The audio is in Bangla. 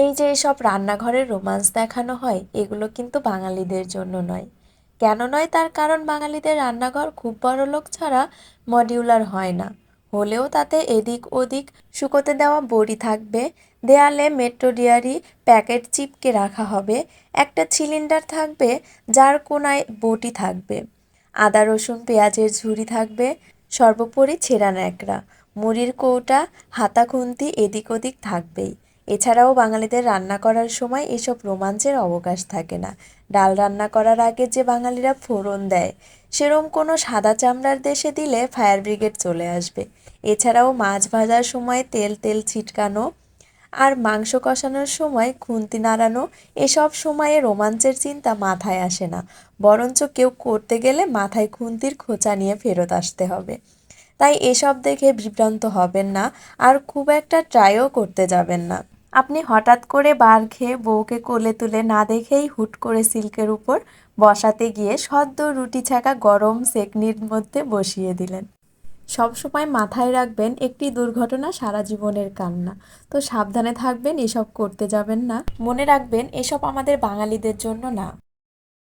এই যে এসব রান্নাঘরের রোমান্স দেখানো হয়, এগুলো কিন্তু বাঙালিদের জন্য নয়। কেন নয়? তার কারণ বাঙালিদের রান্নাঘর খুব বড় লোক ছাড়া মডিউলার হয় না। হলেও তাতে এদিক ওদিক শুকোতে দেওয়া বড়ি থাকবে, দেয়ালে মেট্রো ডিয়ারি প্যাকেট চিপকে রাখা হবে, একটা সিলিন্ডার থাকবে যার কোনায় বটি থাকবে, আদা, রসুন, পেঁয়াজের ঝুড়ি থাকবে, সর্বোপরি ছেঁড়া ন্যাকড়া, মুড়ির কৌটা, হাতা, খুন্তি এদিক ওদিক থাকবেই। এছাড়াও বাঙালিদের রান্না করার সময় এসব রোমাঞ্চের অবকাশ থাকে না। ডাল রান্না করার আগে যে বাঙালিরা ফোড়ন দেয়, সেরম কোনো সাদা চামড়ার দেশে দিলে ফায়ার ব্রিগেড চলে আসবে। এছাড়াও মাছ ভাজার সময় তেল তেল ছিটকানো আর মাংস কষানোর সময় খুন্তি নাড়ানো, এসব সময়ে রোমাঞ্চের চিন্তা মাথায় আসে না। বরঞ্চ কেউ করতে গেলে মাথায় খুন্তির খোঁচা নিয়ে ফেরত আসতে হবে। তাই এসব দেখে বিভ্রান্ত হবেন না আর খুব একটা ট্রাইও করতে যাবেন না। আপনি হঠাৎ করে বার খেয়ে বউকে কোলে তুলে না দেখেই হুট করে সিল্কের উপর বসাতে গিয়ে সদ্য রুটি ছাকা গরম সেকনির মধ্যে বসিয়ে দিলেন। সবসময় মাথায় রাখবেন, একটি দুর্ঘটনা সারা জীবনের কান্না। তো সাবধানে থাকবেন, এসব করতে যাবেন না। মনে রাখবেন, এসব আমাদের বাঙালিদের জন্য না।